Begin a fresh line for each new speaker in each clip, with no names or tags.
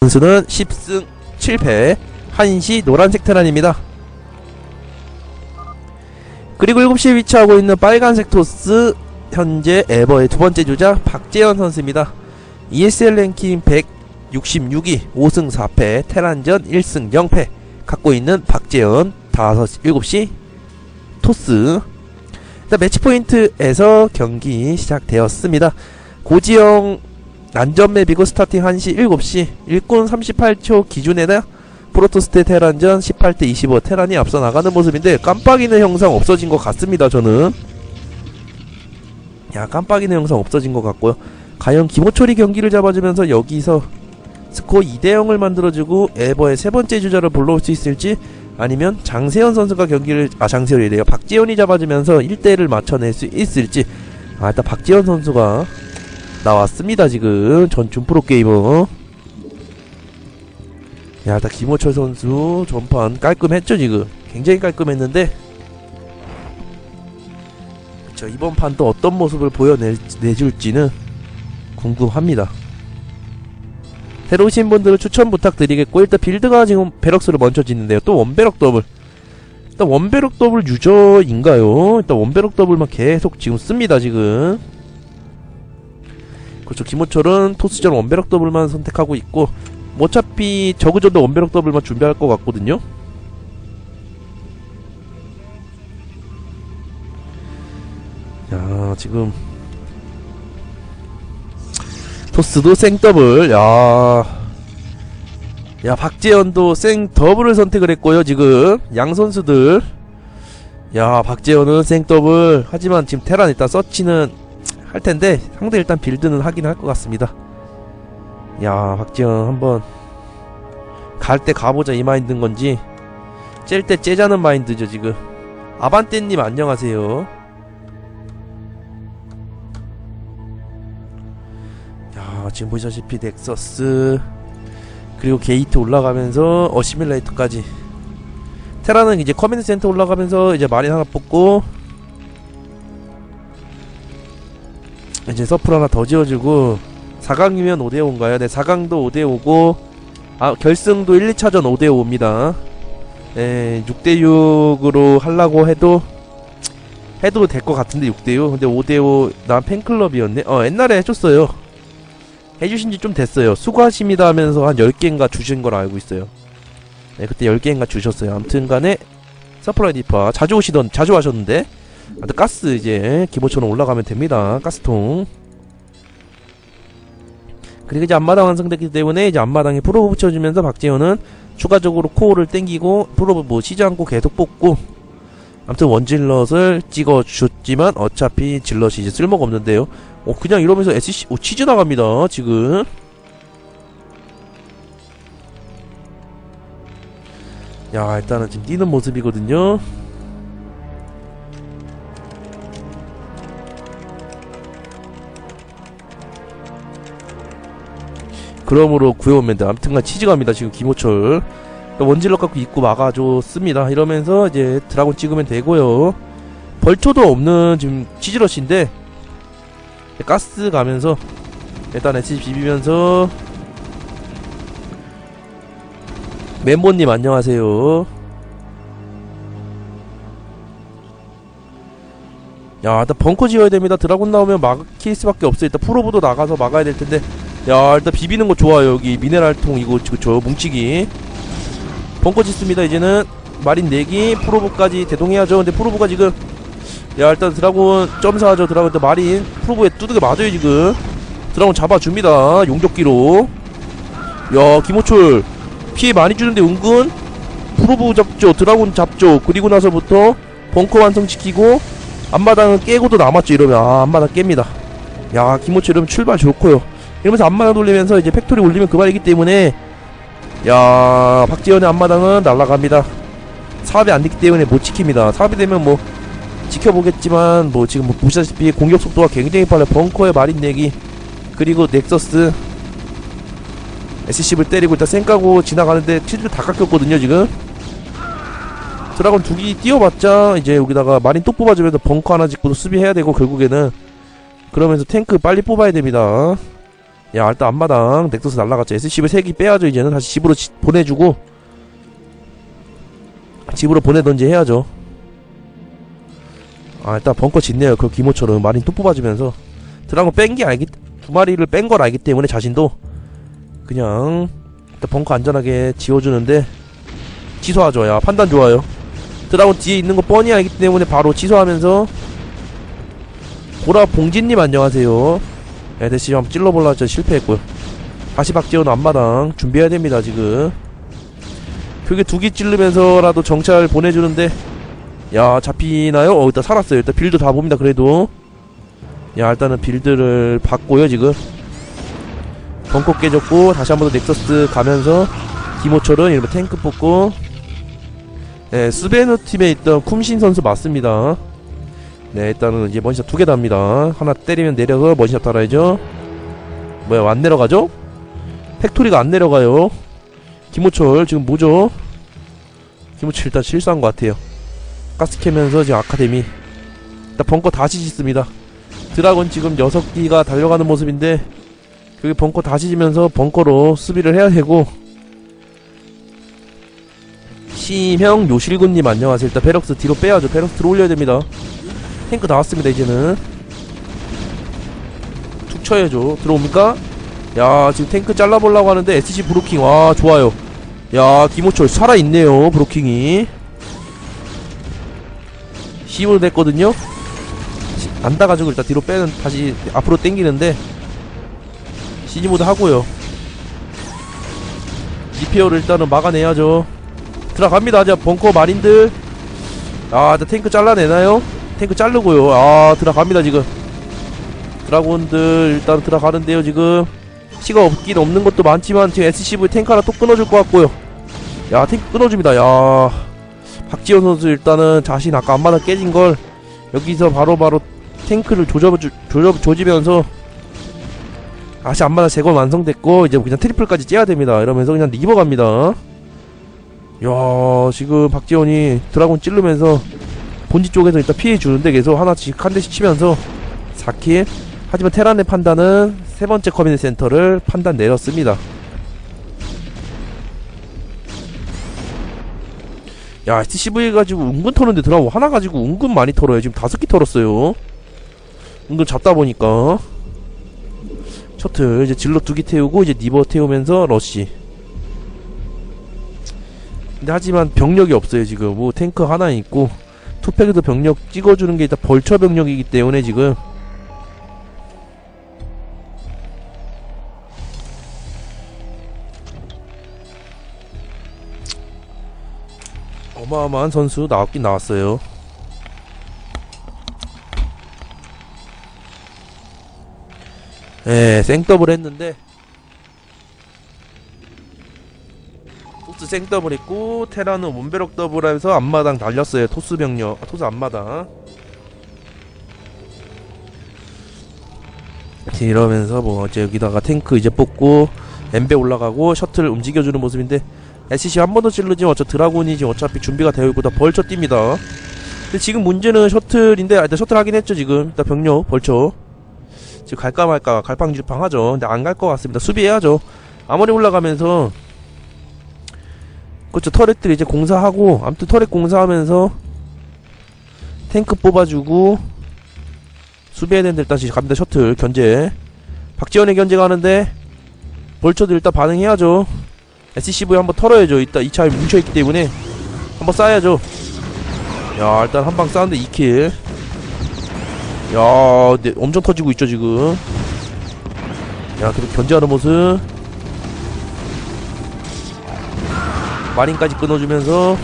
선수는 10승 7패 한시 노란색 테란입니다. 그리고 7시에 위치하고 있는 빨간색 토스 현재 에버의 두 번째 주자 박재현 선수입니다. ESL 랭킹 166위 5승 4패 테란전 1승 0패 갖고 있는 박재현 5, 7시 토스 일단 매치 포인트에서 경기 시작되었습니다. 고지영 난전 맵이고 스타팅 1시 7시 일꾼 38초 기준에다 프로토스테 테란전 18대 25 테란이 앞서 나가는 모습인데 깜빡이는 형상 없어진 것 같습니다 저는. 야 깜빡이는 형상 없어진 것 같고요. 과연 김호철이 경기를 잡아주면서 여기서 스코어 2대0을 만들어주고 에버의 세 번째 주자를 불러올 수 있을지 아니면 장세현 선수가 경기를 아 장세현이래요. 박지현이 잡아주면서 1대1을 맞춰낼 수 있을지. 아 일단 박지현 선수가 나왔습니다 지금. 전 준 프로 게이머. 야 일단 김호철 선수 전판 깔끔했죠 지금. 굉장히 깔끔했는데. 저 이번 판또 어떤 모습을 보여내줄지는 궁금합니다. 새로 오신 분들은 추천 부탁드리겠고 일단 빌드가 지금 베럭스를 먼저 짓는데요. 또 원베럭 더블. 일단 원베럭 더블 유저인가요? 일단 원베럭 더블만 계속 지금 씁니다 지금 그렇죠. 김호철은 토스전 원베럭 더블만 선택하고 있고 뭐 어차피 저그전도 원베럭 더블만 준비할 것 같거든요. 야 지금. 토스도 생더블. 야. 야 박재현도 생 더블을 선택을 했고요 지금. 양 선수들. 야 박재현은 생 더블. 하지만 지금 테란 일단 서치는 할 텐데 상대 일단 빌드는 하긴 할 것 같습니다. 야 박재현 한번 갈 때 가보자 이 마인드인 건지. 찔 때 째자는 마인드죠 지금. 아반떼님 안녕하세요. 야 지금 보시다시피 넥서스 그리고 게이트 올라가면서 어시밀레이터까지. 테라는 이제 커맨드 센터 올라가면서 이제 마린 하나 뽑고 이제 서플 하나 더 지어주고 4강이면 5대5인가요? 네 4강도 5대5고 아 결승도 1, 2차전 5대5입니다 네 6대6으로 하려고 해도 해도 될 것 같은데 6대6 근데 5대5 난 팬클럽이었네 어 옛날에 해줬어요 해주신 지 좀 됐어요. 수고하십니다 하면서 한 10개인가 주신 걸 알고 있어요. 네, 그때 10개인가 주셨어요. 아무튼 간에 서프라이 디파 자주 오시던, 자주 하셨는데 아무튼 가스 이제 기본처럼 올라가면 됩니다. 가스통. 그리고 이제 앞마당 완성됐기 때문에 이제 앞마당에 프로브 붙여주면서 박재현은 추가적으로 코어를 땡기고 프로브 뭐 쉬지 않고 계속 뽑고 아무튼 원질럿을 찍어줬지만 어차피 질럿이 이제 쓸모가 없는데요. 어 그냥 이러면서 SC 오 치즈 나갑니다 지금 야 일단은 지금 뛰는 모습이거든요 그러므로 구해오면 돼 아무튼간 치즈 갑니다 지금 김호철. 원질럿 갖고 입구 막아줬습니다. 이러면서 이제 드라곤 찍으면 되고요. 벌초도 없는 지금 치즈럿인데 가스 가면서 일단 SC 비비면서 멤버님 안녕하세요. 야 일단 벙커 지어야 됩니다. 드라곤 나오면 막힐 수밖에 없어요. 일단 프로브도 나가서 막아야 될 텐데 야 일단 비비는 거 좋아요. 여기 미네랄통 이거 그쵸 뭉치기. 벙커 짓습니다 이제는. 마린 내기 프로브까지 대동해야죠. 근데 프로브가 지금 야 일단 드라곤 점사하죠 드라곤. 또 마린 프로브에 두들겨 맞아요 지금. 드라곤 잡아줍니다 용접기로. 야 김호철. 피해 많이 주는데 은근 프로브 잡죠 드라곤 잡죠. 그리고 나서부터 벙커 완성시키고 앞마당은 깨고도 남았죠 이러면. 아 앞마당 깹니다. 야 김호철 이러면 출발 좋고요 이러면서 앞마당 돌리면서 이제 팩토리 올리면 그만이기 때문에 야 박지현의 앞마당은 날아갑니다. 사업이 안 됐기 때문에 못 지킵니다. 사업이 되면 뭐 지켜보겠지만 뭐 지금 뭐 보시다시피 공격 속도가 굉장히 빨라요. 벙커에 마린 내기 그리고 넥서스 SC를 때리고 일단 쌩 까고 지나가는데 틸드 다 깎였거든요 지금. 드라곤 두기 띄워봤자 이제 여기다가 마린 또 뽑아주면서 벙커 하나 짓고도 수비해야 되고 결국에는. 그러면서 탱크 빨리 뽑아야 됩니다 야 일단 앞마당 넥서스 날라갔죠. SCV 3기 빼야죠. 이제는 다시 집으로 지- 보내주고 집으로 보내던지 해야죠. 아 일단 벙커 짓네요. 그 기모처럼 마린 또 뽑아주면서. 드라곤 뺀게 알기 두 마리를 뺀 걸 알기 때문에 자신도 그냥 일단 벙커 안전하게 지워주는데 취소하죠. 야 판단 좋아요. 드라곤 뒤에 있는 거 뻔히 알기 때문에 바로 취소하면서 보라 봉진님 안녕하세요 에드씨 한번 찔러볼라 저 실패했고요. 다시 박지원 앞마당 준비해야 됩니다 지금. 그게 두개 찌르면서라도 정찰 보내주는데 야 잡히나요? 어 일단 살았어요. 일단 빌드 다 봅니다 그래도. 야 일단은 빌드를 봤고요 지금. 벙커 깨졌고 다시 한 번 더 넥서스 가면서 기모철은 이러면 탱크 뽑고. 네 스베누 팀에 있던 쿰신 선수 맞습니다 네 일단은 이제 머신샷 두개 답니다. 하나 때리면 내려서 머신샷 달아야죠. 뭐야 안 내려가죠? 팩토리가 안 내려가요. 김호철 지금 뭐죠? 김호철 일단 실수한 것 같아요. 가스 캐면서 지금 아카데미. 일단 벙커 다시 짓습니다. 드라곤 지금 6기가 달려가는 모습인데 여기 벙커 다시 지면서 벙커로 수비를 해야 되고. 시형 요실군님 안녕하세요. 일단 베럭스 뒤로 빼야죠. 베럭스 들어 올려야 됩니다 탱크 나왔습니다 이제는. 툭 쳐야죠. 들어옵니까? 야 지금 탱크 잘라보려고 하는데 SC 브로킹. 와 좋아요. 야 김호철 살아있네요 브로킹이. 힘을 냈거든요. 시- 안 따가지고 일단 뒤로 빼는 다시 앞으로 당기는데 시즈모드 하고요. 리페어를 일단은 막아내야죠. 들어갑니다. 자 벙커 마린들. 아 일단 탱크 잘라내나요? 탱크 자르고요. 아 들어갑니다 지금. 드라곤들 일단 들어가는데요 지금. 시가 없긴 없는 것도 많지만 지금 SCV 탱크 하나 또 끊어줄 것 같고요. 야 탱크 끊어줍니다. 야. 박지원 선수 일단은 자신 아까 안마다 깨진 걸 여기서 바로바로 탱크를 조져주, 조져, 조지면서 다시 안마다 제거 완성됐고 이제 그냥 트리플까지 째야 됩니다. 이러면서 그냥 리버 갑니다. 야 지금 박지원이 드라곤 찌르면서 본지 쪽에서 일단 피해 주는데 계속 하나씩 한 대씩 치면서 4킬 하지만 테란의 판단은 세 번째 커뮤니티 센터를 판단 내렸습니다. 야, TCV 가지고 은근 터는데 드라고 하나 가지고 은근 많이 털어요. 지금 다섯 개 털었어요. 은근 잡다 보니까. 셔틀, 이제 질러 두 개 태우고, 이제 니버 태우면서 러쉬. 근데 하지만 병력이 없어요, 지금. 뭐 탱크 하나 있고, 투팩에도 병력 찍어주는 게 일단 벌처 병력이기 때문에 지금. 어마어마한 선수 나왔긴 나왔어요. 예, 생더블 했는데 생더블 했고 테라는 원베럭 더블하면서 앞마당 달렸어요. 토스 병력, 아, 토스 앞마당. 이러면서 뭐 이제 여기다가 탱크 이제 뽑고 엠베 올라가고 셔틀 움직여주는 모습인데 SC 한 번 더 찔르지만 어차 드라곤이 지금 어차피 준비가 되어 있고 다 벌쳐 뜁니다. 근데 지금 문제는 셔틀인데 아, 일단 셔틀 하긴 했죠 지금 일단 병력 벌쳐 지금 갈까 말까 갈팡질팡 하죠. 근데 안 갈 것 같습니다. 수비해야죠. 아무리 올라가면서 그렇죠 터렛들 이제 공사하고 아무튼 터렛 공사하면서 탱크 뽑아주고 수비해야 되는데 일단 갑니다 셔틀 견제 박지원의 견제가 하는데 벌쳐도 일단 반응해야죠. SCV 한번 털어야죠. 이따 2차에 뭉쳐있기 때문에 한번 쏴야죠. 야, 일단 한방 쐈는데 2킬. 야, 네, 엄청 터지고 있죠, 지금. 야, 계속 견제하는 모습. 마린까지 끊어주면서.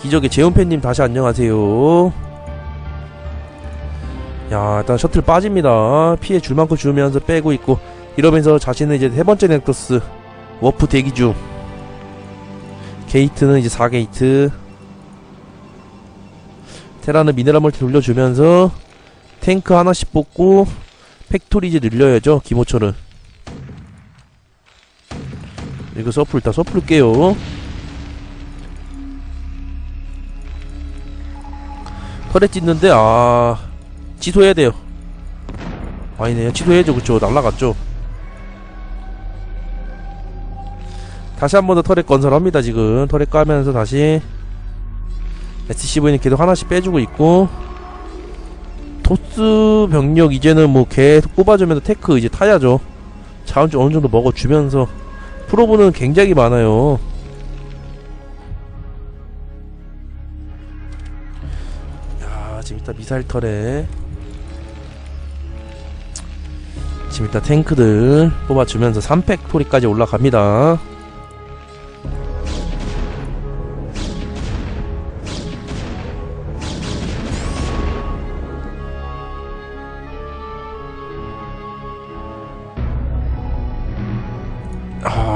기적의 재훈팬님 다시 안녕하세요. 야, 일단 셔틀 빠집니다. 피해 줄 만큼 주면서 빼고 있고. 이러면서 자신은 이제 세 번째 넥서스 워프 대기 중 게이트는 이제 4게이트 테라는 미네랄 멀티 돌려주면서 탱크 하나씩 뽑고 팩토리 이제 늘려야죠 기모처는 이거 서플 일단 서플 깨요. 털에 찢는데 아 취소해야 돼요. 아니네요 취소해야죠. 그쵸 날라갔죠. 다시 한 번 더 터렛 건설합니다 지금. 터렛 까면서 다시 SCV는 계속 하나씩 빼주고 있고 토스 병력 이제는 뭐 계속 뽑아주면서 테크 이제 타야죠. 자원 좀 어느 정도 먹어주면서 프로브는 굉장히 많아요. 야 지금 일단 미사일 털에. 지금 일단 탱크들 뽑아주면서 3팩 토리까지 올라갑니다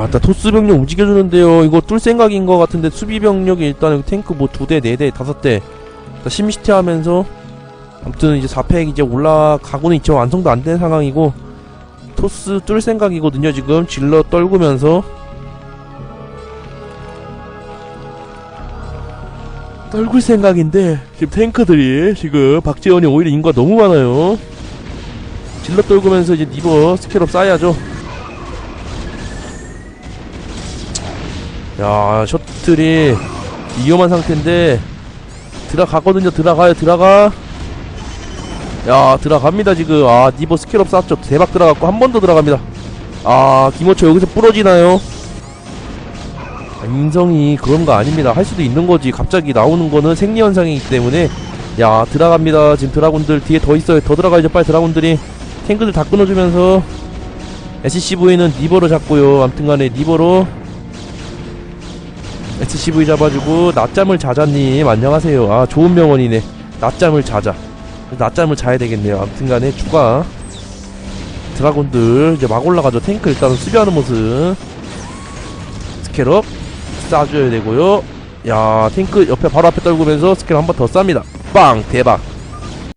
아, 일단 토스 병력 움직여주는데요. 이거 뚫 생각인 것 같은데 수비 병력이 일단 탱크 뭐 두 대, 네 대, 다섯 대 심시티 하면서 아무튼 이제 4팩 이제 올라가고는 있죠. 완성도 안 된 상황이고 토스 뚫 생각이거든요. 지금 질러 떨구면서 떨굴 생각인데 지금 탱크들이 지금 박재원이 오히려 인구가 너무 많아요. 질러 떨구면서 이제 니버 스케럽 쌓아야죠. 야 셔틀이 위험한 상태인데 들어가거든요. 들어가요 들어가. 야 들어갑니다 지금. 아 니버 스킬업 쐈죠. 대박 들어갔고 한 번 더 들어갑니다. 아 김호철 여기서 부러지나요? 아, 인성이 그런 거 아닙니다. 할 수도 있는 거지. 갑자기 나오는 거는 생리현상이기 때문에. 야 들어갑니다. 지금 드라군들 뒤에 더 있어요. 더 들어가야죠. 빨리 드라군들이. 탱크들 다 끊어주면서. SCV는 니버로 잡고요. 암튼간에 니버로 SCV 잡아주고 낮잠을 자자님 안녕하세요. 아 좋은 명언이네. 낮잠을 자자. 낮잠을 자야 되겠네요. 아무튼간에 추가 드라곤들 이제 막 올라가죠. 탱크 일단은 수비하는 모습. 스캐럽 쏴줘야 되고요. 야 탱크 옆에 바로 앞에 떨구면서 스캐럽 한 번 더 쌉니다. 빵 대박